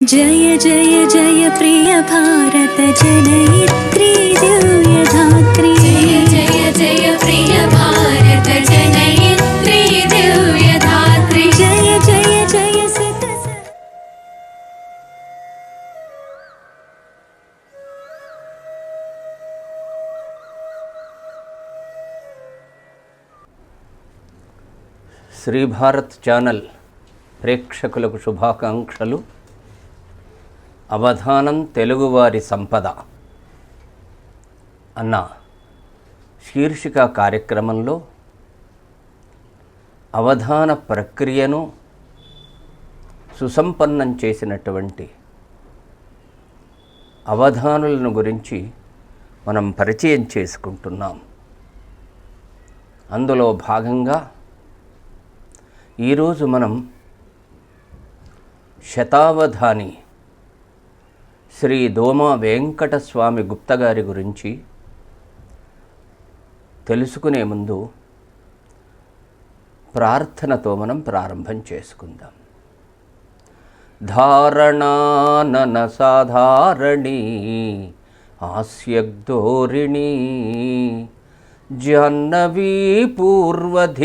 जय जय जय प्रिय भारत जनयित्री दिव्यधात्री जय जय जय प्रिय भारत जनयित्री दिव्यधात्री जय जय जय सतस శ్రీ భారత్ ఛానల్ ప్రేక్షకులకు శుభాకాంక్షలు అవధానం తెలుగువారి సంపద అన్న శీర్షిక కార్యక్రమంలో అవధాన ప్రక్రియను సుసంపన్నం చేసినటువంటి అవధానులను గురించి మనం పరిచయం చేసుకుంటున్నాం. అందులో భాగంగా ఈరోజు మనం శతావధాని శ్రీ దోమ వెంకటస్వామి గుప్త గారి గురించి తెలుసుకునే ముందు ప్రార్థనతో మనం ప్రారంభం చేసుకుందాం. ధారణానన సాధారణి హాస్యగ్ధోరిణి జాహ్నవీ పూర్వధికారిణి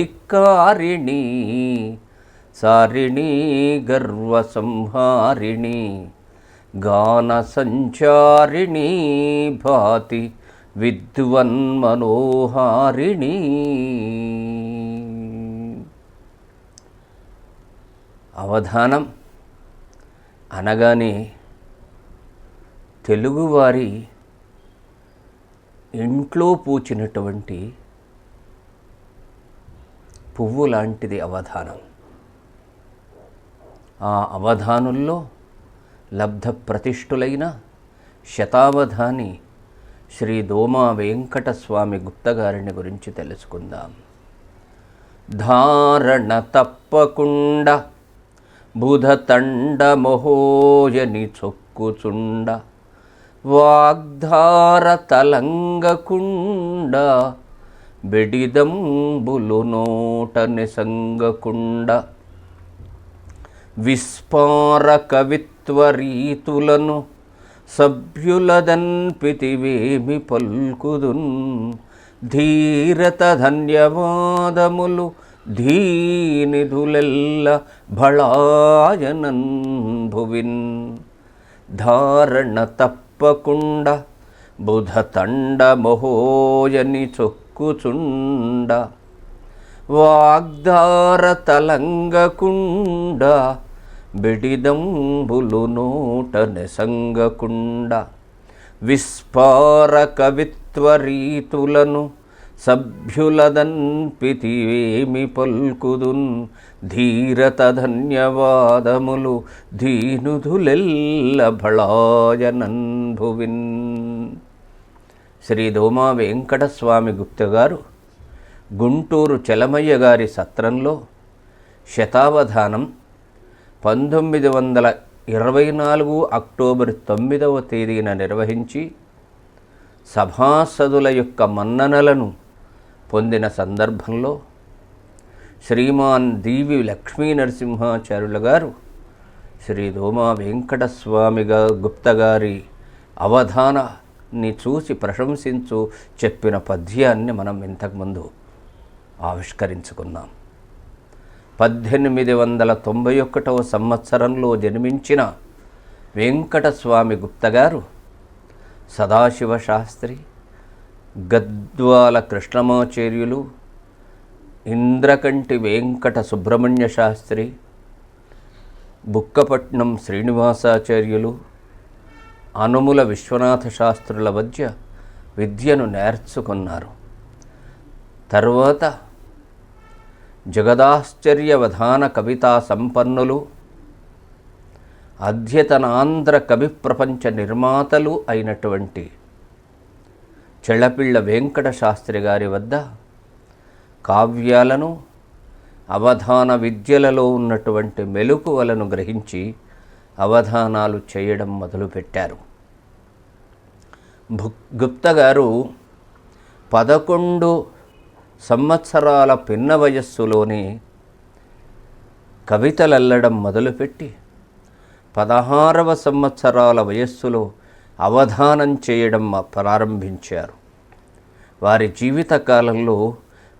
సారిణి గర్వసంహారిణి గానసంచారిణి భాతి విద్వన్మనోహారిణి. అవధానం అనగానే తెలుగువారి ఇంట్లో పూచినటువంటి పువ్వు లాంటిది అవధానం. ఆ అవధానుల్లో లబ్ధ ప్రతిష్ఠులైన శతావధాని శ్రీ దోమా వెంకటస్వామి గుప్తగారిని గురించి తెలుసుకుందాం. ధారణ తప్పకుండ బుధతండ మొహోయని చొక్కుచుండ వాగ్ధార తలంగకుండ బెడిదంబులు నోట నిసంగకుండ విస్పార కవిత్వరీతులను సభ్యులదన్పితివేమి పల్కుదున్ ధీరత ధన్యవాదములు ధీనిధులెల్ల భళాయనన్ భువిన్ ధారణ తప్పకుండా బుధతండ మహోయని చొక్కుచుండ. వాగ్దార తలంగకుండా బిడిదంబులు నోట నెసంగకుండ విస్పార కవిత్వరీతులను సభ్యులదన్పితివేమి పల్కుదున్ ధీరత ధన్యవాదములు ధీనుధులెల్ల భళాయనన్భువిన్ శ్రీ దోమా వెంకటస్వామి గుప్త గారు గుంటూరు చలమయ్య గారి సత్రంలో శతావధానం పంతొమ్మిది వందల ఇరవై నాలుగు అక్టోబర్ తొమ్మిదవ తేదీన నిర్వహించి సభాసదుల యొక్క మన్ననలను పొందిన సందర్భంలో శ్రీమాన్ దీవి లక్ష్మీ నరసింహాచార్యుల గారు శ్రీ దోమా వెంకటస్వామి గుప్తగారి అవధానాన్ని చూసి ప్రశంసించు చెప్పిన పద్యాన్ని మనం ఇంతకుముందు ఆవిష్కరించుకున్నాం. పద్దెనిమిది వందల తొంభై ఒకటవ సంవత్సరంలో జన్మించిన వెంకటస్వామి గుప్త గారు సదాశివ శాస్త్రి గద్వాల కృష్ణమాచార్యులు ఇంద్రకంటి వెంకట సుబ్రహ్మణ్య శాస్త్రి బుక్కపట్నం శ్రీనివాసాచార్యులు అనుముల విశ్వనాథ శాస్త్రుల మధ్య విద్యను నేర్చుకున్నారు. తరువాత జగదాశ్చర్యవధాన కవితా సంపన్నులు అధ్యతనాంధ్ర కవి ప్రపంచ నిర్మాతలు అయినటువంటి చెళ్ళపిళ్ళ వెంకట శాస్త్రి గారి వద్ద కావ్యాలను అవధాన విద్యలలో ఉన్నటువంటి మెలకువలను గ్రహించి అవధానాలు చేయడం మొదలుపెట్టారు. భు గుప్త గారు పదకొండు సంవత్సరాల పిన్న వయస్సులోనే కవితలల్లడం మొదలుపెట్టి పదహారవ సంవత్సరాల వయస్సులో అవధానం చేయడం ప్రారంభించారు. వారి జీవితకాలంలో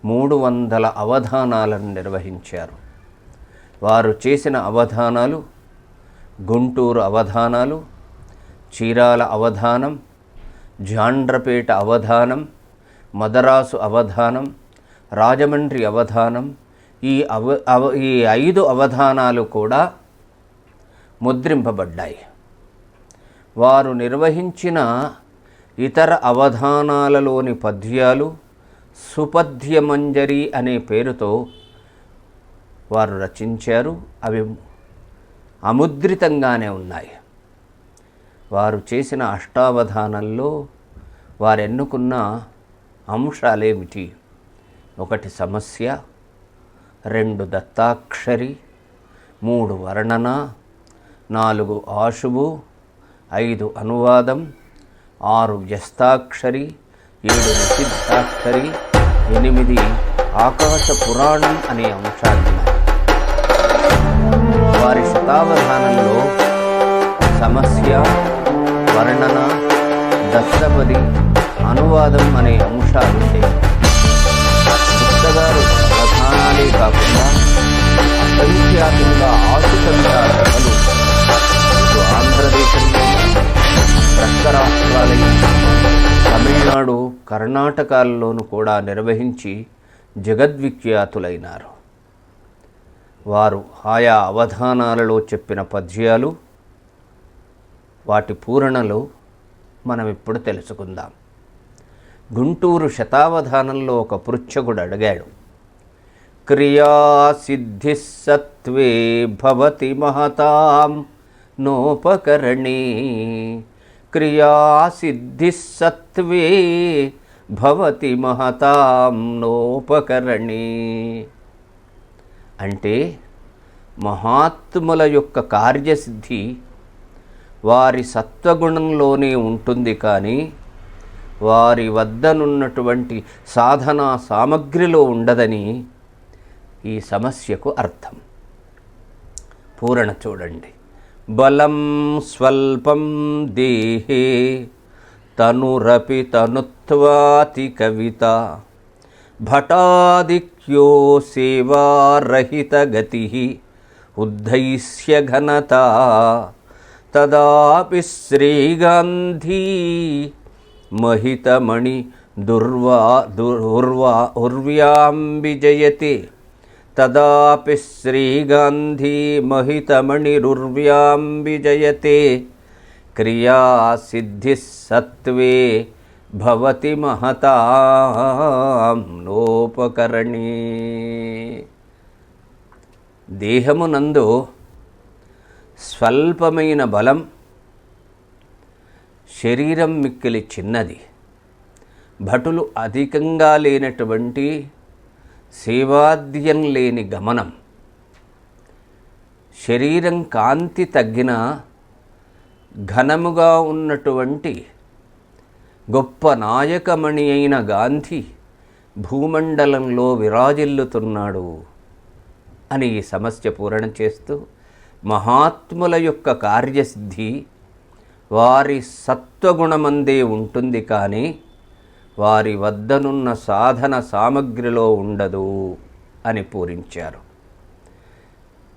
మూడు వందల అవధానాలను నిర్వహించారు. వారు చేసిన అవధానాలు గుంటూరు అవధానాలు చీరాల అవధానం జాండ్రపేట అవధానం మదరాసు అవధానం రాజమండ్రి అవధానం. ఈ అవ అవ ఈ ఐదు అవధానాలు కూడా ముద్రింపబడ్డాయి. వారు నిర్వహించిన ఇతర అవధానాలలోని పద్యాలు సుపద్యమంజరి అనే పేరుతో వారు రచించారు. అవి అముద్రితంగానే ఉన్నాయి. వారు చేసిన అష్టావధానంలో వారెన్నుకున్న అంశాలేమిటి? ఒకటి సమస్య రెండు దత్తాక్షరి మూడు వర్ణన నాలుగు ఆశువు ఐదు అనువాదం ఆరు వ్యస్తాక్షరి ఏడు నిషిద్ధాక్షరి ఎనిమిది ఆకాశ పురాణం అనే అంశాలు. వారి శతావధానంలో సమస్య వర్ణన దత్తపది అనువాదం అనే అంశాలు ఉండేవి మాత్రమే కాకుండా అసంఖ్యాకంగా ఆసుకంగా సభలు ఇటు ఆంధ్రదేశంలో ప్రక్క రాష్ట్రాలైన తమిళనాడు కర్ణాటకాల్లోనూ కూడా నిర్వహించి జగద్విఖ్యాతులైనారు. వారు ఆయా అవధానాలలో చెప్పిన పద్యాలు వాటి పూరణలు మనం ఇప్పుడు తెలుసుకుందాం. గుంటూరు శతావధానంలో ఒక పృచ్ఛకుడు అడిగాడు క్రియాసిద్ధి భవతి మహతాం నోపకరణే క్రియాసిద్ధి భవతి మహతాం నోపకరణే అంటే మహాత్ముల యొక్క కార్యసిద్ధి వారి సత్వగుణంలోనే ఉంటుంది కానీ వారి వద్దనున్నటువంటి సాధనా సామగ్రిలో ఉండదని ఈ సమస్యకు అర్థం. పూరణ చూడండి. బలం స్వల్పం దేహే తనురపి తనుత్వాతి కవిత భటాదిక్యో సేవారహితగతి ఉద్ధైస్య ఘనత తదాపి శ్రీగాంధీ మహితమణి దుర్వా దుర్వా ఉర్వ్యాం విజయతే తదాపి శ్రీగాంధీ మహితమణిరుర్వ్యాం విజయతే. క్రియాసిద్ధి సత్వే భవతి మహతాం నోపకరణి. దేహమునందు స్వల్పమైన బలం శరీరం మిక్కిలి చిన్నది. భటులు అధికంగా లేనటువంటి సేవాద్యం లేని గమనం. శరీరం కాంతి తగ్గిన ఘనముగా ఉన్నటువంటి గొప్ప నాయకమణి అయిన గాంధీ భూమండలంలో విరాజిల్లుతున్నాడు అని ఈ సమస్య పూరణ చేస్తూ మహాత్ముల యొక్క కార్యసిద్ధి వారి సత్వగుణమందే ఉంటుంది కానీ వారి వద్దనున్న సాధన సామగ్రిలో ఉండదు అని పూరించారు.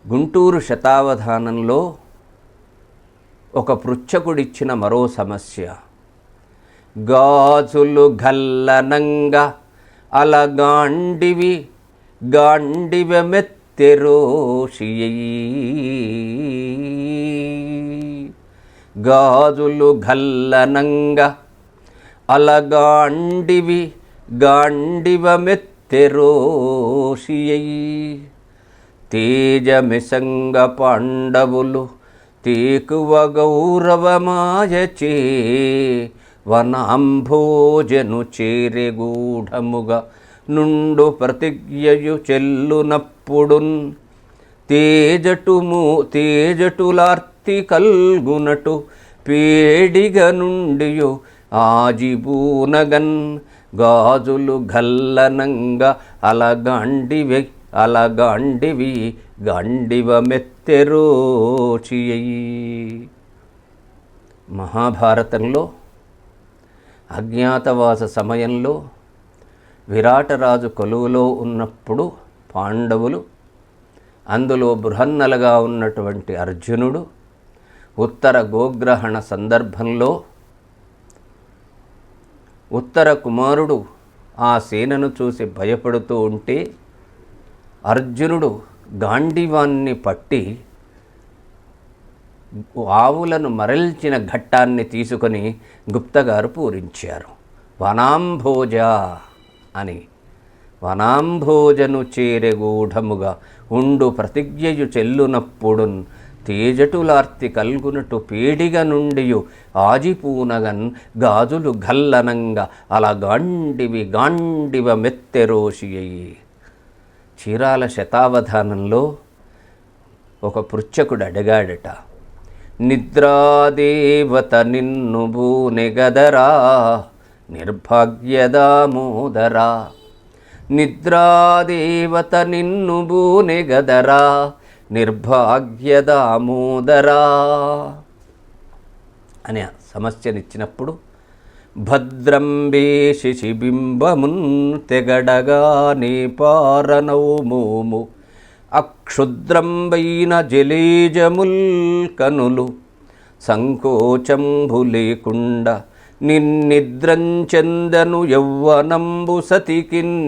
గుంటూరు శతావధానంలో ఒక పృచ్ఛకుడిచ్చిన మరో సమస్య. గాజులు గల్లనంగా అలగాండివి గాండివ మెత్తెరోషియీ గాజులు గల్లనంగా అలగాండివి గాండివ మెత్తెరోషియై తేజమిసంగ పాండవులు తేకువ గౌరవమాయచే. వనాంభోజను చేరెగూఢముగా నుండు ప్రతిజ్ఞయు చెల్లునప్పుడున్. తేజటుము తేజటులార్తి కల్గునటు పేడిగ నుండియు ఆజిబూనగన్ గాజులు గల్లనంగా అలగండివి అలగండివి గండివ మెత్త మహాభారతంలో అజ్ఞాతవాస సమయంలో విరాటరాజు కొలువులో ఉన్నప్పుడు పాండవులు అందులో బృహన్నలుగా ఉన్నటువంటి అర్జునుడు ఉత్తర గోగ్రహణ సందర్భంలో ఉత్తర కుమారుడు ఆ సేనను చూసి భయపడుతూ ఉంటే అర్జునుడు గాంధీవాన్ని పట్టి ఆవులను మరల్చిన ఘట్టాన్ని తీసుకొని గుప్తగారు పూరించారు. వనాంభోజ అని. వనాంభోజను చేరెగూఢముగా ఉండు ప్రతిజ్ఞయు చెల్లునప్పుడు తేజటులార్తి కల్గునటు పేడిగ నుండియు ఆజిపూనగన్ గాజులు గల్లనంగా అలా గాండివి గాండివ మెత్తెరోషియ్యి చీరాల శతావధానంలో ఒక పృచ్ఛకుడు అడిగాడట నిద్రాదేవత నిన్ను భూనిగదరా నిర్భాగ్యదామోదరా నిద్రాదేవత నిన్ను భూనెగదరా నిర్భాగ్యదామోదరా అనే సమస్యనిచ్చినప్పుడు భద్రంబే శిశిబింబమున్ తెగడగా నిపారనౌమోము అక్షుద్రంబైన జలేజముల్ కనులు సంకోచంబు లేకుండ నిన్నిద్రంచెందను యౌవనంబు సతికిన్.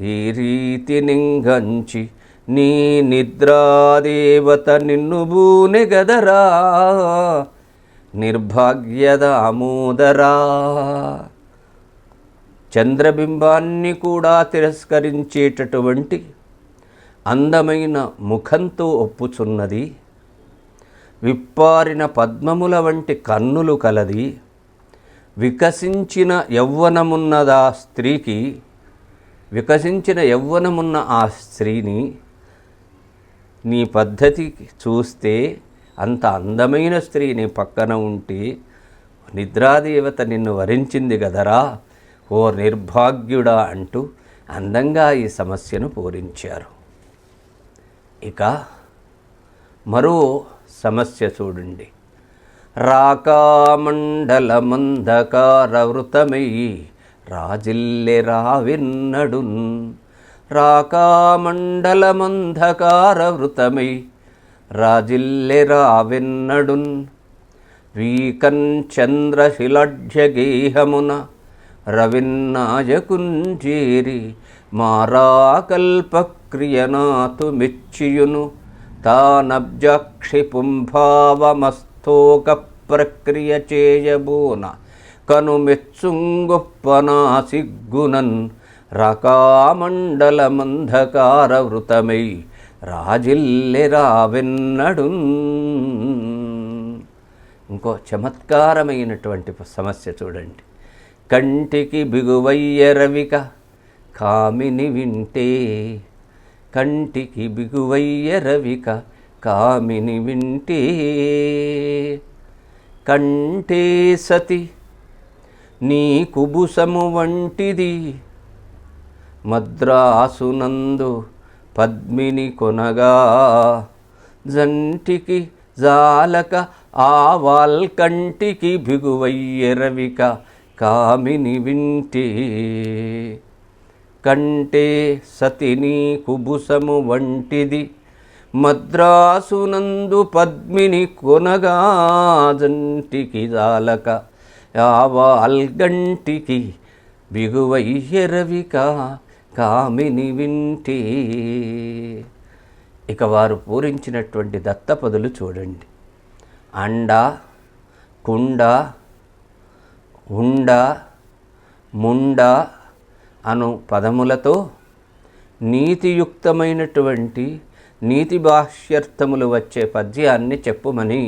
ఈ రీతి నింగంచి నీ నిద్రాదేవత నిన్ను బూనె గదరా నిర్భాగ్యదామోదరా చంద్రబింబాన్ని కూడా తిరస్కరించేటటువంటి అందమైన ముఖంతో ఒప్పుచున్నది విప్పారిన పద్మముల వంటి కన్నులు కలది వికసించిన యవ్వనమున్నదా స్త్రీకి వికసించిన యవ్వనమున్న ఆ స్త్రీని నీ పద్ధతి చూస్తే అంత అందమైన స్త్రీ నీ పక్కన ఉంటే నిద్రాదేవత నిన్ను వరించింది కదరా ఓ నిర్భాగ్యుడా అంటూ అందంగా ఈ సమస్యను పూరించారు. ఇక మరో సమస్య చూడండి. రాకామండలమంధకార వృతమై రాజిల్లె రావిన్నడున్ రాకామండలమంధకార వృతమై రాజిల్లె రావిన్నడున్ వీకన్ చంద్రశిలఢ్యగేహమున రవిన్నాయకుంజేరి మారాకల్పక్రియనాతుమిచ్చియును తానబ్జక్షిపుంభావమస్తోక ప్రక్రియ చేయబూన కనుమెచ్చుంగొప్పనా సిగ్గునన్ రకామండలమంధకార వృతమై రాజిల్లె రావెన్నడున్ ఇంకో చమత్కారమైనటువంటి సమస్య చూడండి. కంటికి బిగువయ్య రవిక కామిని వింటే. కంటికి బిగువయ్య రవిక కామిని వింటే. కంటే సతి నీ కుబుసము వంటిది మద్రాసునందు పద్మిని కొనగా జంటికి జాలక ఆవాల్ కంటికి బిగువయ్యరవిక కామిని వింటి. కంటే సతిని కుబుసము వంటిది మద్రాసునందు పద్మిని కొనగా జంటికి జాలక ఆవాల్గంటికి బిగువయ్యరవిక కామిని వింటి. ఇక వారు పూరించినటువంటి దత్తపదులు చూడండి. అండ కుండ ఉండ ముండ అను పదములతో నీతియుక్తమైనటువంటి నీతి భాష్యర్థములు వచ్చే పద్యాన్ని చెప్పుమని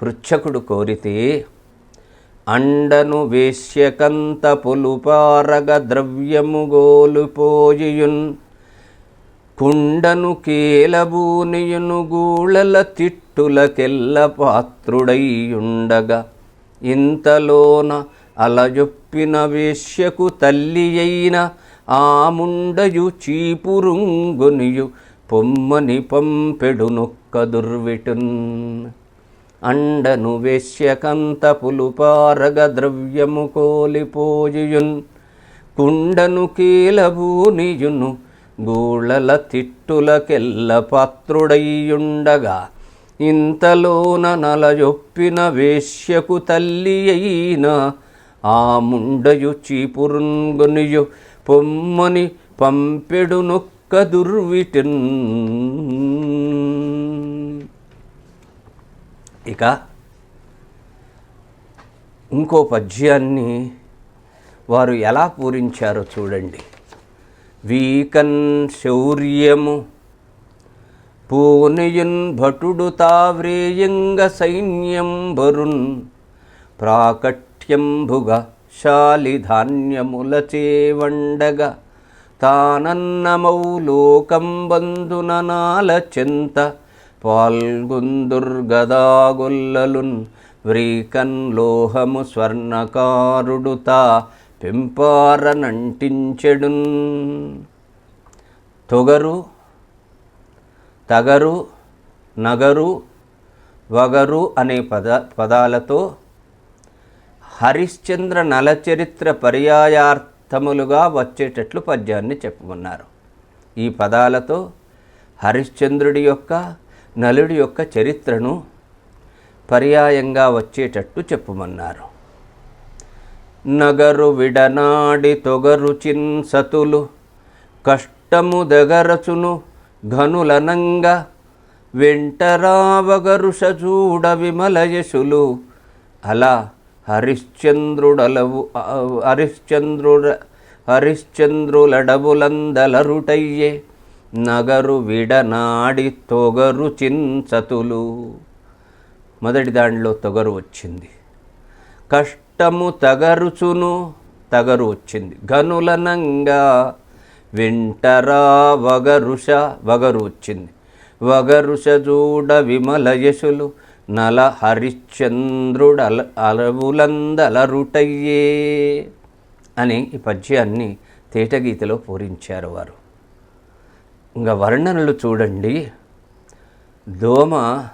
పృచ్ఛకుడు కోరితే అండను వేశ్యకంత పులుపారగ ద్రవ్యము గోలుపోయియున్. కుండను కేలబూనియును గూళల తిట్టులకెల్ల పాత్రుడైయుండగా ఇంతలోన అలజొప్పిన వేశ్యకు తల్లి అయిన ఆముండయు చీపురుంగునియు పొమ్మని పంపెడు నొక్క దుర్విటున్. అండను వేశ్యకంత పులుపారగ ద్రవ్యము కోలిపోయున్ కుండను కీలభూనియును గూళల తిట్టులకెల్ల పాత్రుడయ్యుండగా ఇంతలోన నలయొప్పిన వేశ్యకు తల్లి అయిన ఆ ముండయు చీపురుంగునియు పొమ్మని పంపెడు నొక్క దుర్విటిన్ ఇక ఇంకో పద్యాన్ని వారు ఎలా పూరించారో చూడండి. వీకన్ శౌర్యము పూనియున్ భటుడు తావ్రేయంగ సైన్యం బరున్ ప్రాకట్యంభుగ శాలిధాన్యముల చేవండగ తానన్నమౌ లోకం నాల చింత పాల్గొందుర్గదాగొల్లలున్ వ్రీకన్ లోహము స్వర్ణకారుడుత తా పెంపారనంటించెడున్ తొగరు తగరు నగరు వగరు అనే పద పదాలతో హరిశ్చంద్ర నలచరిత్ర పర్యాయార్థములుగా వచ్చేటట్లు పద్యాన్ని చెప్పుకున్నారు. ఈ పదాలతో హరిశ్చంద్రుడి యొక్క నలుడి యొక్క చరిత్రను పర్యాయంగా వచ్చేటట్టు చెప్పుమన్నారు. నగరు విడనాడి తొగరు చిన్సతులు కష్టము దగరచును ఘనులనంగా వెంటరావగరుష చూడ విమలయశులు అలా హరిశ్చంద్రుడలవు హరిశ్చంద్రుడ హరిశ్చంద్రులడబులందలరుటయ్యే నగరు విడనాడి తొగరు చిన్సతులు మొదటి దానిలో తొగరు వచ్చింది. కష్టము తగరుచును తగరు వచ్చింది. గనులనంగా వింటరా వగరుష వగరు వచ్చింది. వగరుష చూడ విమల యశులు నల హరిశ్చంద్రుడు అల అలవులందలరుటయ్యే అని ఈ పద్యాన్ని తేటగీతలో పూరించారు వారు. ఇంకా వర్ణనలు చూడండి. దోమ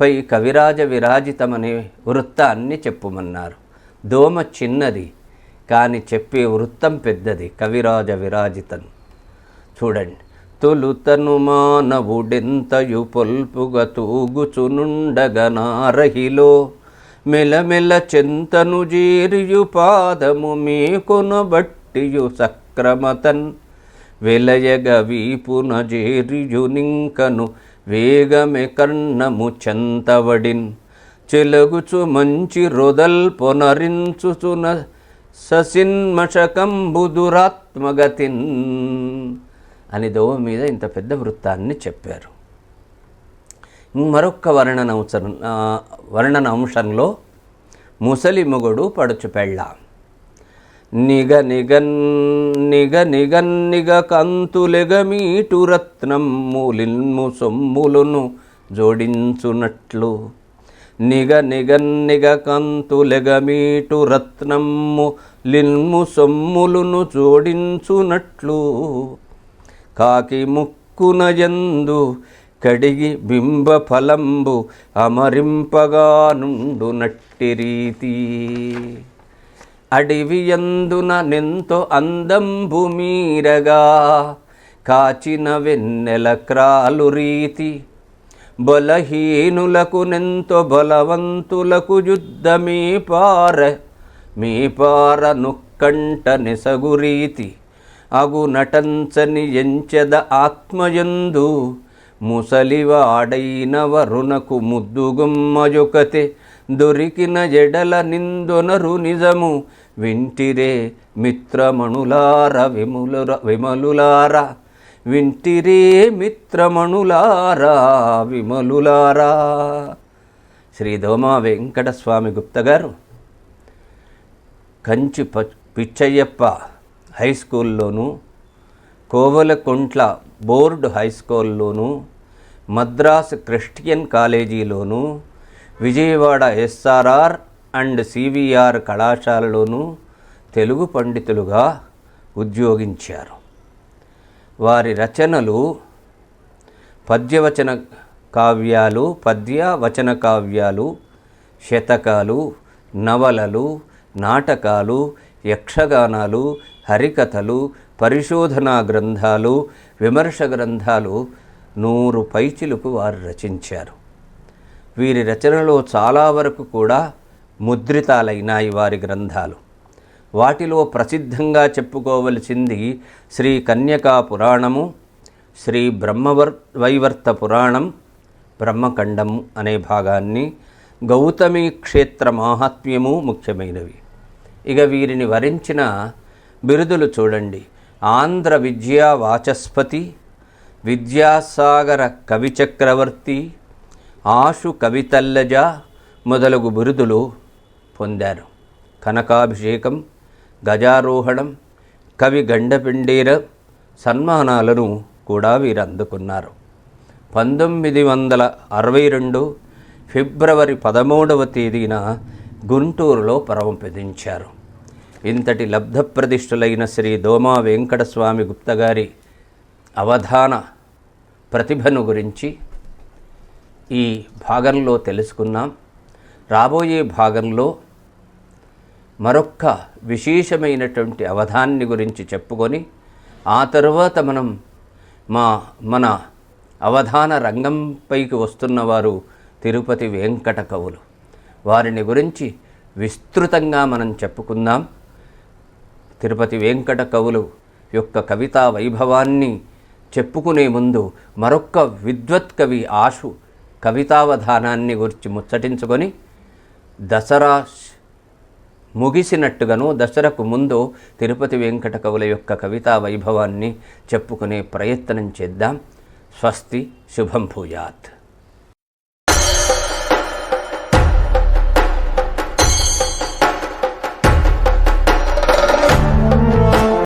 పై కవిరాజ విరాజితమనే వృత్తాన్ని చెప్పుమన్నారు. దోమ చిన్నది కానీ చెప్పే వృత్తం పెద్దది కవిరాజ విరాజితం. చూడండి. తొలుతను మానవుడెంతయు పొల్పుగా తూగుచునుండగనారహిలో మెలమెల చెంతను జీరియు పాదము మీ కొనబట్టియు సక్రమతన్. వెలయగ వీపున జేరియు నింకను వేగమె కర్ణము చెంతవడిన్. చెలగుచు మంచి రొదల్ పొనరించుచున ససిన్మషకంబుదురాత్మగతిన్ అని దోవ మీద ఇంత పెద్ద వృత్తాన్ని చెప్పారు. మరొక్క వర్ణన అంశం వర్ణన అంశంలో ముసలి మొగుడు పడుచుపెళ్ళ నిగ నిగన్ నిగ నిగన్ నిగ కంతులెగమీటు రత్నమ్ములిన్ము సొమ్ములను జోడించునట్లు. నిగ నిగన్ నిగ కంతులెగమీటు రత్నమ్ము లిన్ము సొమ్ములను జోడించునట్లు. కాకి ముక్కున యందు కడిగి బింబ ఫలంబు అమరింపగా నుండు నట్టి రీతి. అడివి యందున నెంతో అందంబు మీరగా కాచిన వెన్నెల క్రాలు రీతి. బలహీనులకు నెంతో బలవంతులకు యుద్ధమీ పార మీ పార నుక్కంట నెసగు రీతి. అగు నటంచని ఎంచెద ఆత్మయందు ముసలివాడైన వరునకు ముద్దుగుమ్మయొకతే. దొరికిన ఎడల నిందొనరు నిజము వింటిరే మిత్రమణులార విములుర విమలులారా. వింటిరే మిత్రమణులారా విమలులారా. శ్రీ దోమా వెంకటస్వామి గుప్త గారు కంచి ప పిచ్చయ్యప్ప హై స్కూల్లోను కోవలకుంట్ల బోర్డు హై స్కూల్లోనూ మద్రాస్ క్రిస్టియన్ కాలేజీలోను విజయవాడ ఎస్ఆర్ఆర్ అండ్ సివిఆర్ కళాశాలలోనూ తెలుగు పండితులుగా ఉద్యోగించారు. వారి రచనలు పద్యవచన కావ్యాలు పద్య వచన కావ్యాలు శతకాలు నవలలు నాటకాలు యక్షగానాలు హరికథలు పరిశోధనా గ్రంథాలు విమర్శ గ్రంథాలు నూరు పైచిలకు వారు రచించారు. వీరి రచనలో చాలా వరకు కూడా ముద్రితాలైనాయి వారి గ్రంథాలు. వాటిలో ప్రసిద్ధంగా చెప్పుకోవలసింది శ్రీ కన్యకా పురాణము శ్రీ బ్రహ్మవర్ వైవర్త పురాణం బ్రహ్మఖండం అనే భాగాన్ని గౌతమి క్షేత్ర మాహాత్మ్యము ముఖ్యమైనవి. ఇక వీరిని వరించిన బిరుదులు చూడండి. ఆంధ్ర విద్యా వాచస్పతి విద్యాసాగర కవిచక్రవర్తి ఆశు కవితల్లజ మొదలగు బిరుదులు పొందారు. కనకాభిషేకం గజారోహణం కవి గండపిండీర సన్మానాలను కూడా వీరు అందుకున్నారు పంతొమ్మిది వందల అరవై రెండు ఫిబ్రవరి పదమూడవ తేదీన గుంటూరులో పరమపదించారు ఇంతటి లబ్ధప్రతిష్ఠులైన శ్రీ దోమా వెంకటస్వామి గుప్తగారి అవధాన ప్రతిభను గురించి ఈ భాగంలో తెలుసుకున్నాం రాబోయే భాగంలో మరొక్క విశేషమైనటువంటి అవధాన్ని గురించి చెప్పుకొని ఆ తర్వాత మనం మా మన అవధాన రంగంపైకి వస్తున్నవారు తిరుపతి వెంకట కవులు. వారిని గురించి విస్తృతంగా మనం చెప్పుకుందాం. తిరుపతి వెంకట కవులు యొక్క కవితా వైభవాన్ని చెప్పుకునే ముందు మరొక్క విద్వత్ కవి ఆశు కవితావధానాన్ని గురించి ముచ్చటించుకొని దసరా ముగిసినట్టుగాను దసరకు ముందు తిరుపతి వెంకట కవుల యొక్క కవితా వైభవాన్ని చెప్పుకునే ప్రయత్నం చేద్దాం. స్వస్తి శుభం భూయాత్.